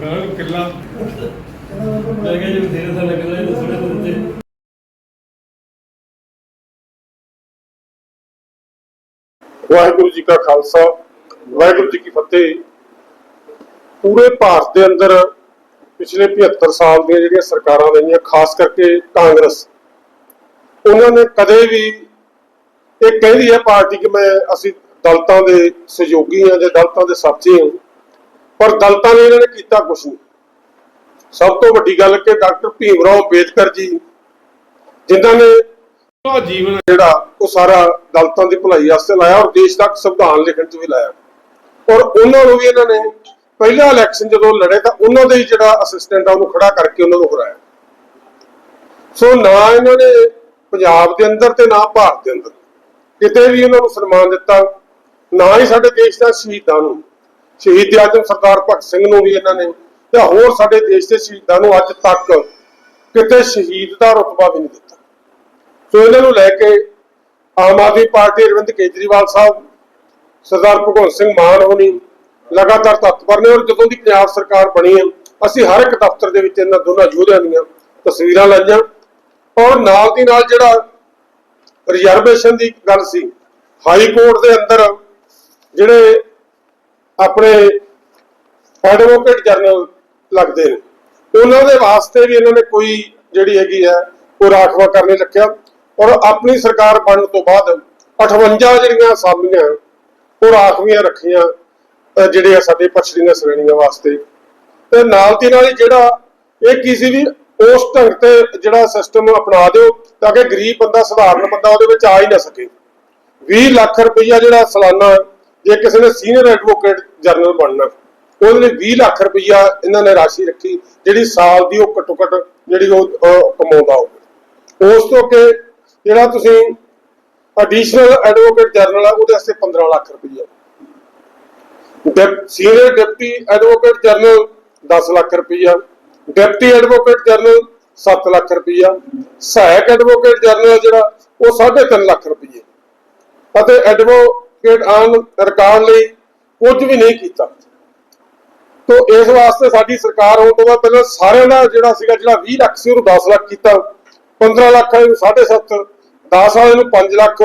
ਨੂੰ ਕਿੱਲਾ ਲੈ ਕੇ ਜੇ ਤੇਰੇ ਸਾਲ ਲੱਗਦਾ ਇਹ ਥੋੜੇ ਦਿਨ ਤੇ ਵਾਹਿਗੁਰੂ ਜੀ ਕਾ ਖਾਲਸਾ, ਵਾਹਿਗੁਰੂ ਜੀ ਕੀ ਫਤਿਹ। ਪੂਰੇ ਭਾਰਤ ਦੇ ਅੰਦਰ ਪਿਛਲੇ 75 ਸਾਲ ਦੀਆਂ ਜਿਹੜੀਆਂ ਸਰਕਾਰਾਂ ਰਹੀਆਂ, ਖਾਸ ਕਰਕੇ ਕਾਂਗਰਸ, ਉਹਨਾਂ ਨੇ ਕਦੇ ਵੀ ਇਹ ਕਹਿੰਦੀ ਹੈ ਪਾਰਟੀ ਕਿ ਮੈਂ ਅਸੀਂ ਦਲਤਾਂ ਦੇ ਸਹਿਯੋਗੀ ਹਾਂ ਜਾਂ ਦਲਤਾਂ ਦੇ ਸਾਥੀ ਹਾਂ ਪਰ ਦਲਤਾਂ ਨੇ ਇਹਨਾਂ ਨੇ ਕੀਤਾ ਕੁਝ ਨਹੀਂ। ਸਭ ਤੋਂ ਵੱਡੀ ਗੱਲ ਕਿ ਡਾਕਟਰ ਭੀਮ ਰਾਓ ਅੰਬੇਦਕਰ ਜੀ, ਜਿਨ੍ਹਾਂ ਨੇ ਉਹਦਾ ਜੀਵਨ ਜਿਹੜਾ, ਉਹ ਸਾਰਾ ਦਲਤਾਂ ਦੀ ਭਲਾਈ ਵਾਸਤੇ ਲਾਇਆ ਔਰ ਦੇਸ਼ ਤੱਕ ਸੰਵਿਧਾਨ ਲਿਖਣ 'ਚ ਵੀ ਲਾਇਆ। ਔਰ ਉਹਨਾਂ ਨੂੰ ਵੀ ਇਹਨਾਂ ਨੇ ਪਹਿਲਾ ਇਲੈਕਸ਼ਨ ਜਦੋਂ ਲੜੇ ਤਾਂ ਉਹਨਾਂ ਦੇ ਹੀ ਜਿਹੜਾ ਅਸਿਸਟੈਂਟ ਆ, ਉਹਨੂੰ ਖੜਾ ਕਰਕੇ ਉਹਨਾਂ ਨੂੰ ਹਰਾਇਆ। ਸੋ ਨਾ ਇਹਨਾਂ ਨੇ ਪੰਜਾਬ ਦੇ ਅੰਦਰ ਤੇ ਨਾ ਭਾਰਤ ਦੇ ਅੰਦਰ ਕਿਤੇ ਵੀ ਉਹਨਾਂ ਨੂੰ ਸਨਮਾਨ ਦਿੱਤਾ। ਨਾ ਹੀ ਸਾਡੇ ਦੇਸ਼ ਦੇ ਸ਼ਹੀਦਾਂ ਨੂੰ, ਸ਼ਹੀਦ ਆਜਮ ਸਰਦਾਰ ਭਗਤ ਸਿੰਘ ਨੂੰ ਵੀ ਇਹਨਾਂ ਨੇ, ਤੇ ਹੋਰ ਸਾਡੇ ਦੇਸ਼ ਦੇ ਸ਼ਹੀਦਾਂ ਨੂੰ ਅੱਜ ਤੱਕ ਕਿਤੇ ਸ਼ਹੀਦ ਦਾ ਰੁਤਬਾ ਵੀ ਨਹੀਂ ਦਿੱਤਾ। ਸੋ ਇਹਨਾਂ ਨੂੰ ਲੈ ਕੇ ਆਮ ਆਦਮੀ ਪਾਰਟੀ ਅਰਵਿੰਦ ਕੇਜਰੀਵਾਲ ਸਾਹਿਬ, ਸਰਦਾਰ ਭਗਵੰਤ ਸਿੰਘ ਮਾਨ ਹੋਣੀ ਲਗਾਤਾਰ ਤਤਪਰ ਨੇ ਔਰ ਜਦੋਂ ਦੀ ਪੰਜਾਬ ਸਰਕਾਰ ਬਣੀ ਹੈ, ਅਸੀਂ ਹਰ ਇੱਕ ਦਫ਼ਤਰ ਦੇ ਵਿੱਚ ਇਹਨਾਂ ਦੋਨਾਂ ਯੋਧਿਆਂ ਦੀਆਂ ਤਸਵੀਰਾਂ ਲਾਈਆਂ ਔਰ ਨਾਲ ਦੀ ਨਾਲ ਜਿਹੜਾ ਰਿਜ਼ਰਵੇਸ਼ਨ ਦੀ ਗੱਲ ਸੀ, ਹਾਈ ਕੋਰਟ ਦੇ ਅੰਦਰ ਜਿਹੜੇ ਆਪਣੇ ਐਡਵੋਕੇਟ ਜਨਰਲ ਲੱਗਦੇ ਨੇ, ਉਹਨਾਂ ਦੇ ਵਾਸਤੇ ਵੀ ਇਹਨਾਂ ਨੇ ਕੋਈ ਜਿਹੜੀ ਹੈਗੀ ਹੈ, ਉਹ ਰਾਖਵਾ ਕਰਨੇ ਰੱਖਿਆ ਔਰ ਆਪਣੀ ਸਰਕਾਰ ਬਣਨ ਤੋਂ ਬਾਅਦ 58 ਜਿਹੜੀਆਂ ਅਸਾਮੀਆਂ ਉਹ ਰਾਖਵੀਆਂ ਰੱਖੀਆਂ ਜਿਹੜੇ ਆ ਸਾਡੇ ਪਛੜੀਆਂ ਸ਼੍ਰੇਣੀਆਂ ਵਾਸਤੇ। ਤੇ ਨਾਲ ਦੀ ਨਾਲ ਹੀ ਜਿਹੜਾ ਇਹ ਕਿਸੇ ਵੀ ਉਸ ਢੰਗ ਤੇ ਜਿਹੜਾ ਸਿਸਟਮ ਅਪਣਾ ਦਿਓ ਤਾਂ ਕਿ ਗਰੀਬ ਬੰਦਾ, ਸਧਾਰਨ ਬੰਦਾ ਉਹਦੇ ਵਿੱਚ ਆ ਹੀ ਨਾ ਸਕੇ। 20 ਲੱਖ ਰੁਪਈਆ ਜਿਹੜਾ ਸਾਲਾਨਾ ਜੇ ਕਿਸੇ ਨੇ ਸੀਨੀਅਰ ਐਡਵੋਕੇਟ ਜਨਰਲ ਬਣਨਾ, ਉਹਦੇ ਲਈ 20 ਲੱਖ ਰੁਪਈਆ ਇਹਨਾਂ ਨੇ ਰਾਸ਼ੀ ਰੱਖੀ, ਜਿਹੜੀ ਸਾਲ ਦੀ ਉਹ ਘੱਟੋ ਘੱਟ ਜਿਹੜੀ ਉਹ ਕਮਾਉਂਦਾ ਹੋਵੇ। ਉਸ ਤੋਂ ਕਿ ਜਿਹੜਾ ਤੁਸੀਂ ਐਡੀਸ਼ਨਲ ਐਡਵੋਕੇਟ ਜਨਰਲ ਆ, ਉਹਦੇ ਵਾਸਤੇ 15 ਲੱਖ ਰੁਪਈਆ। Senior deputy advocate general 10 lakh ਰੁਪਈਆ ਡਿਪਟੀ ਐਡਵੋਕੇਟ ਜਨਰਲ 7 ਲੱਖ ਰੁਪਈਆ, ਸਹਾਇਕ ਐਡਵੋਕੇਟ ਜਨਰਲ ਜਿਹੜਾ, ਉਹ 3.5 ਲੱਖ ਰੁਪਈਏ ਅਤੇ ਐਡਵੋ ਆਨ ਲਈ ਕੁਝ ਵੀ ਨਹੀਂ ਕੀਤਾ। ਤੋ ਇਸ ਵਾਸਤੇ ਸਾਡੀ ਸਰਕਾਰ ਹੋਣ ਤੋਂ ਬਾਅਦ ਪਹਿਲਾਂ ਸਾਰਿਆਂ ਦਾ ਜਿਹੜਾ ਸੀਗਾ, ਜਿਹੜਾ 20 ਲੱਖ ਸੀ, ਉਹਨੂੰ 10 ਲੱਖ ਕੀਤਾ। 15 ਲੱਖ ਵਾਲੇ ਨੂੰ 7.5 10 ਵਾਲੇ ਨੂੰ 5 ਲੱਖ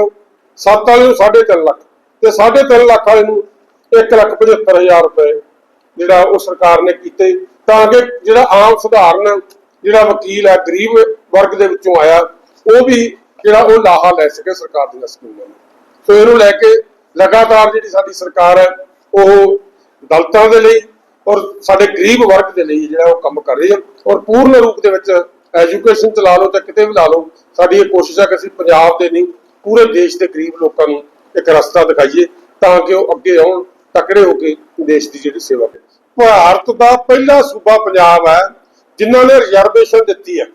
7 ਵਾਲੇ ਨੂੰ 3.5 ਲੱਖ ਤੇ 3.5 ਲੱਖ ਵਾਲੇ ਨੂੰ 1 ਲੱਖ 75 ਹਜ਼ਾਰ ਰੁਪਏ ਜਿਹੜਾ ਉਹ ਸਰਕਾਰ ਨੇ ਕੀਤੇ। ਤਾਂ ਕਿ ਜਿਹੜਾ ਆਮ ਸਧਾਰਨ ਜਿਹੜਾ ਵਕੀਲ ਹੈ, ਗਰੀਬ ਵਰਗ ਦੇ ਵਿੱਚੋਂ ਆਇਆ, ਉਹ ਵੀ ਜਿਹੜਾ ਉਹ ਲਾਹਾ ਲੈ ਸਕੇ ਸਰਕਾਰ ਦੀਆਂ ਸਕੀਮਾਂ ਨੂੰ। ਸੋ ਇਹਨੂੰ ਲੈ ਕੇ ਲਗਾਤਾਰ ਜਿਹੜੀ ਸਾਡੀ ਸਰਕਾਰ ਹੈ, ਉਹ ਦਲਤਾਂ ਦੇ ਲਈ ਔਰ ਸਾਡੇ ਗਰੀਬ ਵਰਗ ਦੇ ਲਈ ਜਿਹੜਾ ਉਹ ਕੰਮ ਕਰ ਰਹੀ ਹੈ ਔਰ ਪੂਰਨ ਰੂਪ ਦੇ ਵਿੱਚ ਐਜੂਕੇਸ਼ਨ ਚ ਲਾ ਲਓ ਤੇ ਕਿਤੇ ਵੀ ਲਾ ਲਓ, ਸਾਡੀ ਇਹ ਕੋਸ਼ਿਸ਼ ਹੈ ਕਿ ਅਸੀਂ ਪੰਜਾਬ ਦੇ ਨਹੀਂ, ਪੂਰੇ ਦੇਸ਼ ਦੇ ਗਰੀਬ ਲੋਕਾਂ ਨੂੰ ਇੱਕ ਰਸਤਾ ਦਿਖਾਈਏ ਤਾਂ ਕਿ ਉਹ ਅੱਗੇ ਆਉਣ, ਤਕੜੇ ਹੋ ਕੇ ਦੇਸ਼ ਦੀ ਜਿਹੜੀ ਸੇਵਾ ਕਰੇ। ਭਾਰਤ ਦਾ ਪਹਿਲਾ ਸੂਬਾ ਪੰਜਾਬ ਹੈ, ਜਿਨ੍ਹਾਂ ਨੇ ਰਿਜ਼ਰਵੇਸ਼ਨ ਦਿੱਤੀ ਹੈ।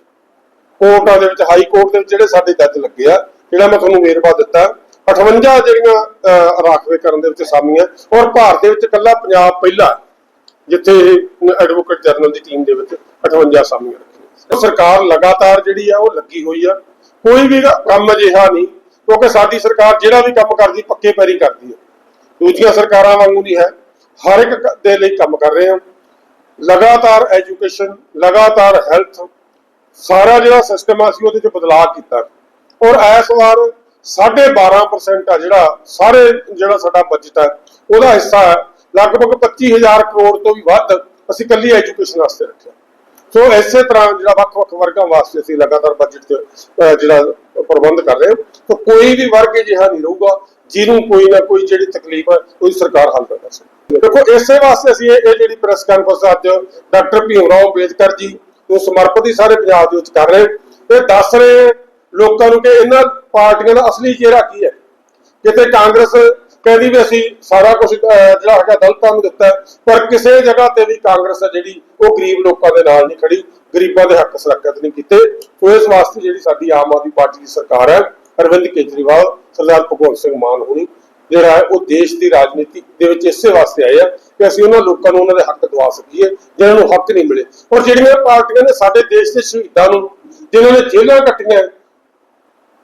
ਕੋਰਟਾਂ ਦੇ ਵਿੱਚ, ਹਾਈ ਕੋਰਟ ਦੇ ਵਿੱਚ ਜਿਹੜੇ ਸਾਡੇ ਜੱਜ ਲੱਗੇ ਆ, ਜਿਹੜਾ ਮੈਂ ਤੁਹਾਨੂੰ ਵੇਰਵਾ ਦਿੱਤਾ 58 ਜਿਹੜੀਆਂ ਰਾਖਵੇ ਕਰਨ ਦੇ ਵਿੱਚ ਸਾਮੀਆਂ ਔਰ ਭਾਰਤ ਦੇ ਵਿੱਚ ਇਕੱਲਾ ਪੰਜਾਬ ਪਹਿਲਾ ਜਿੱਥੇ ਐਡਵੋਕੇਟ ਜਨਰਲ ਦੀ ਟੀਮ ਦੇ ਵਿੱਚ 58 ਸਾਮੀਆਂ ਰੱਖੀਆਂ ਸਰਕਾਰ ਲਗਾਤਾਰ ਜਿਹੜੀ ਆ, ਉਹ ਲੱਗੀ ਹੋਈ ਆ। ਕੋਈ ਵੀ ਕੰਮ ਅਜਿਹਾ ਨਹੀਂ, ਕਿਉਂਕਿ ਸਾਡੀ ਸਰਕਾਰ ਜਿਹੜਾ ਵੀ ਕੰਮ ਕਰਦੀ, ਪੱਕੇ ਪੈਰੀ ਕਰਦੀ ਹੈ। ਦੂਜੀਆਂ ਸਰਕਾਰਾਂ ਵਾਂਗੂ ਨਹੀਂ ਹੈ। ਹਰ ਇੱਕ ਦੇ ਲਈ ਕੰਮ ਕਰ ਰਹੇ ਹਾਂ। ਲਗਾਤਾਰ ਐਜੂਕੇਸ਼ਨ ਲਗਾਤਾਰ ਹੈਲਥ ਸਾਰਾ ਜਿਹੜਾ ਸਿਸਟਮ ਆ ਸੀ ਉਹਦੇ ਚ ਬਦਲਾਅ ਕੀਤਾ। ਔਰ ਇਸ ਵਾਰ 12.5% ਆ ਜਿਹੜਾ ਸਾਰੇ ਜਿਹੜਾ ਸਾਡਾ ਬਜਟ ਹੈ ਉਹਦਾ ਹਿੱਸਾ ਹੈ। ਲਗਭਗ 25000 ਕਰੋੜ ਤੋਂ ਵੀ ਵੱਧ ਅਸੀਂ ਕੱਲੀ ਐਜੂਕੇਸ਼ਨ ਵਾਸਤੇ ਰੱਖਿਆ। ਸੋ ਇਸੇ ਤਰ੍ਹਾਂ ਜਿਹੜਾ ਵੱਖ-ਵੱਖ ਵਰਗਾਂ ਵਾਸਤੇ ਅਸੀਂ ਲਗਾਤਾਰ ਬਜਟ ਜਿਹੜਾ ਪ੍ਰਬੰਧ ਕਰ ਰਹੇ ਹਾਂ। ਤਾਂ ਕੋਈ ਵੀ ਵਰਗ ਅਜਿਹਾ ਨਹੀਂ ਰਹੂਗਾ ਜਿਹਨੂੰ ਕੋਈ ਨਾ ਕੋਈ ਜਿਹੜੀ ਤਕਲੀਫ ਹੈ, ਉਹਦੀ ਸਰਕਾਰ ਹੱਲ ਕਰ ਸਕੇ ਦੇਖੋ, ਇਸੇ ਵਾਸਤੇ ਅਸੀਂ ਇਹ ਜਿਹੜੀ ਪ੍ਰੈਸ ਕਾਨਫਰੰਸ ਅੱਜ, ਡਾਕਟਰ ਭੀਮ ਰਾਓ ਅੰਬੇਦਕਰ ਜੀ ਨੂੰ ਸਮਰਪਿਤ ਹੀ ਸਾਰੇ ਪੰਜਾਬ ਦੇ ਵਿੱਚ ਕਰ ਰਹੇ ਇਹ ਦੱਸ ਰਹੇ ਲੋਕਾਂ ਨੂੰ ਕਿ ਇਹਨਾਂ ਪਾਰਟੀਆਂ ਦਾ ਅਸਲੀ ਚਿਹਰਾ ਕੀ ਹੈ? ਕਿਤੇ ਕਾਂਗਰਸ ਕਹਿੰਦੀ ਵੀ ਅਸੀਂ ਸਾਰਾ ਕੁਝ ਜਿਹੜਾ ਹੈਗਾ ਦਲਤਾਂ ਨੂੰ ਦਿੱਤਾ ਪਰ ਕਿਸੇ ਜਗ੍ਹਾ ਤੇ ਵੀ ਕਾਂਗਰਸ ਹੈ ਜਿਹੜੀ ਉਹ ਗਰੀਬ ਲੋਕਾਂ ਦੇ ਨਾਲ ਨਹੀਂ ਖੜੀ, ਗਰੀਬਾਂ ਦੇ ਹੱਕ ਸੁਰੱਖਿਅਤ ਨਹੀਂ ਕੀਤੇ। ਸੋ ਇਸ ਵਾਸਤੇ ਜਿਹੜੀ ਸਾਡੀ ਆਮ ਆਦਮੀ ਪਾਰਟੀ ਦੀ ਸਰਕਾਰ ਹੈ, ਅਰਵਿੰਦ ਕੇਜਰੀਵਾਲ, ਸਰਦਾਰ ਭਗਵੰਤ ਸਿੰਘ ਮਾਨ ਹੋਣੀ, ਜਿਹੜਾ ਹੈ ਉਹ ਦੇਸ਼ ਦੀ ਰਾਜਨੀਤੀ ਦੇ ਵਿੱਚ ਇਸੇ ਵਾਸਤੇ ਆਏ ਆ ਕਿ ਅਸੀਂ ਉਹਨਾਂ ਲੋਕਾਂ ਨੂੰ ਉਹਨਾਂ ਦੇ ਹੱਕ ਦਵਾ ਸਕੀਏ, ਜਿਹਨਾਂ ਨੂੰ ਹੱਕ ਨਹੀਂ ਮਿਲੇ। ਔਰ ਜਿਹੜੀਆਂ ਪਾਰਟੀਆਂ ਨੇ ਸਾਡੇ ਦੇਸ਼ ਦੇ ਸ਼ਹੀਦਾਂ ਨੂੰ ਜਿਨ੍ਹਾਂ ਨੇ ਜੇਲ੍ਹਾਂ ਕੱਟੀਆਂ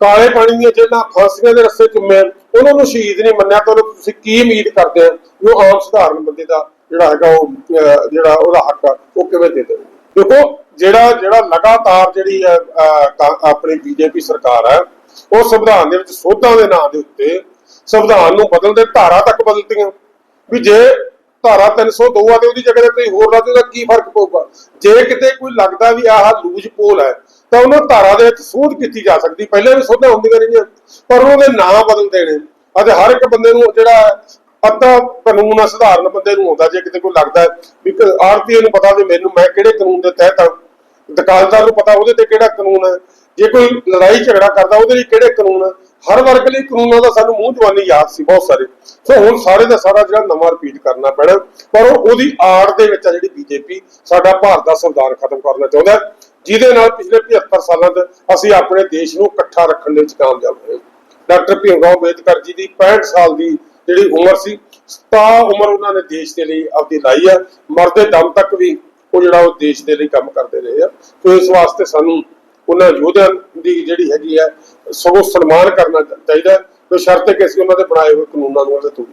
ਕਾਲੇ ਪਾਣੀ ਦੀਆਂ ਜੇਲ੍ਹਾਂ ਫਾਂਸੀਆਂ ਦੇ ਰਸਤੇ ਚੁੰਮੇ ਉਹਨਾਂ ਨੂੰ ਸ਼ਹੀਦ ਨਹੀਂ ਮੰਨਿਆ ਤਾਂ ਤੁਸੀਂ ਕੀ ਉਮੀਦ ਕਰਦੇ ਹੋ? ਉਹ ਆਮ ਸਧਾਰਨ ਬੰਦੇ ਦਾ ਜਿਹੜਾ ਹੈਗਾ ਉਹ ਜਿਹੜਾ ਉਹਦਾ ਹੱਕ ਆ, ਉਹ ਕਿਵੇਂ ਦੇ ਦੇਣਗੇ? ਦੇਖੋ ਜਿਹੜਾ ਜਿਹੜਾ ਲਗਾਤਾਰ ਜਿਹੜੀ ਆਪਣੀ ਬੀਜੇਪੀ ਸਰਕਾਰ ਹੈ ਉਹ ਸੰਵਿਧਾਨ ਦੇ ਵਿੱਚ ਸੋਧਾਂ ਦੇ ਨਾਂ ਦੇ ਉੱਤੇ ਸੰਵਿਧਾਨ ਨੂੰ ਬਦਲਦੇ ਧਾਰਾ ਤੱਕ ਬਦਲਤੀਆਂ। ਵੀ ਜੇ ਧਾਰਾ 302 ਆ ਤੇ ਉਹਦੀ ਜਗ੍ਹਾ ਤੇ ਕੋਈ ਹੋਰ ਲਾ ਦੇ ਉਹਦਾ ਕੀ ਫ਼ਰਕ ਪਊਗਾ? ਜੇ ਕਿਤੇ ਕੋਈ ਲੱਗਦਾ ਵੀ ਆਹ ਲੂਜ ਪੋਲ ਹੈ ਤਾਂ ਉਹਨਾਂ ਧਾਰਾ ਦੇ ਵਿੱਚ ਸੋਧ ਕੀਤੀ ਜਾ ਸਕਦੀ। ਪਹਿਲਾਂ ਵੀ ਸੋਧਾਂ ਹੁੰਦੀਆਂ ਰਹੀਆਂ, ਪਰ ਉਹਦੇ ਨਾਂ ਬਦਲ ਦੇਣੇ। ਅਤੇ ਹਰ ਇੱਕ ਬੰਦੇ ਨੂੰ ਜਿਹੜਾ ਅੱਧਾ ਕਾਨੂੰਨ ਆ, ਸਧਾਰਨ ਬੰਦੇ ਨੂੰ ਹੁੰਦਾ ਜੇ ਕਿਤੇ ਕੋਈ ਲੱਗਦਾ ਵੀ ਆਰਤੀ ਨੂੰ ਪਤਾ ਵੀ ਮੈਨੂੰ, ਮੈਂ ਕਿਹੜੇ ਕਾਨੂੰਨ ਦੇ ਤਹਿਤ ਆ। ਦੁਕਾਨਦਾਰ ਨੂੰ ਪਤਾ ਉਹਦੇ ਤੇ ਕਿਹੜਾ ਕਾਨੂੰਨ ਹੈ ਜੇ ਕੋਈ ਲੜਾਈ ਝਗੜਾ ਕਰਦਾ, ਉਹਦੇ ਲਈ ਕਿਹੜੇ ਕਾਨੂੰਨ ਹੈ ਹਰ ਵਰਗ ਲਈ ਕਾਨੂੰਨਾਂ ਦਾ ਸਾਨੂੰ ਮੂੰਹ ਜਵਾਨੀ ਯਾਦ ਸੀ, ਬਹੁਤ ਸਾਰੇ। ਸੋ ਹੁਣ ਸਾਰੇ ਦਾ ਸਾਰਾ ਜਿਹੜਾ ਨਵਾਂ ਰਿਪੀਟ ਕਰਨਾ ਪੈਣਾ। ਪਰ ਉਹ ਉਹਦੀ ਆੜ ਦੇ ਵਿੱਚ ਆ ਜਿਹੜੀ ਬੀਜੇਪੀ ਸਾਡਾ ਭਾਰਤ ਦਾ ਸੰਵਿਧਾਨ ਖਤਮ ਕਰਨਾ ਚਾਹੁੰਦਾ ਜਿਹਦੇ ਨਾਲ ਪਿਛਲੇ 75 ਸਾਲਾਂ ਤੋਂ ਅਸੀਂ ਆਪਣੇ ਦੇਸ਼ ਨੂੰ ਇਕੱਠਾ ਰੱਖਣ ਦੇ ਵਿੱਚ ਕਾਮਯਾਬ ਹੋਏ। ਡਾਕਟਰ ਭੀਮ ਰਾਓ ਅੰਬੇਦਕਰ ਜੀ ਦੀ 65 ਸਾਲ ਦੀ ਜਿਹੜੀ ਉਮਰ ਸੀ ਤਾਂ ਉਮਰ ਉਹਨਾਂ ਨੇ ਦੇਸ਼ ਦੇ ਲਈ ਆਪਦੀ ਲਾਈ ਆ। ਮਰਦੇ ਦਮ ਤੱਕ ਵੀ ਉਹ ਜਿਹੜਾ ਉਹ ਦੇਸ਼ ਦੇ ਲਈ ਕੰਮ ਕਰਦੇ ਰਹੇ ਆ। ਸੋ ਇਸ ਵਾਸਤੇ ਸਾਨੂੰ ਉਹਨਾਂ ਯੋਧਿਆਂ ਦੀ ਜਿਹੜੀ ਹੈਗੀ ਆ ਸਗੋਂ ਸਨਮਾਨ ਕਰਨਾ ਚਾਹੀਦਾ ਹੈ, ਬਸ਼ਰਤੇ ਕਿ ਅਸੀਂ ਉਹਨਾਂ ਦੇ ਬਣਾਏ ਹੋਏ ਕਾਨੂੰਨਾਂ ਨੂੰ ਉਹਦੇ ਤੋਂ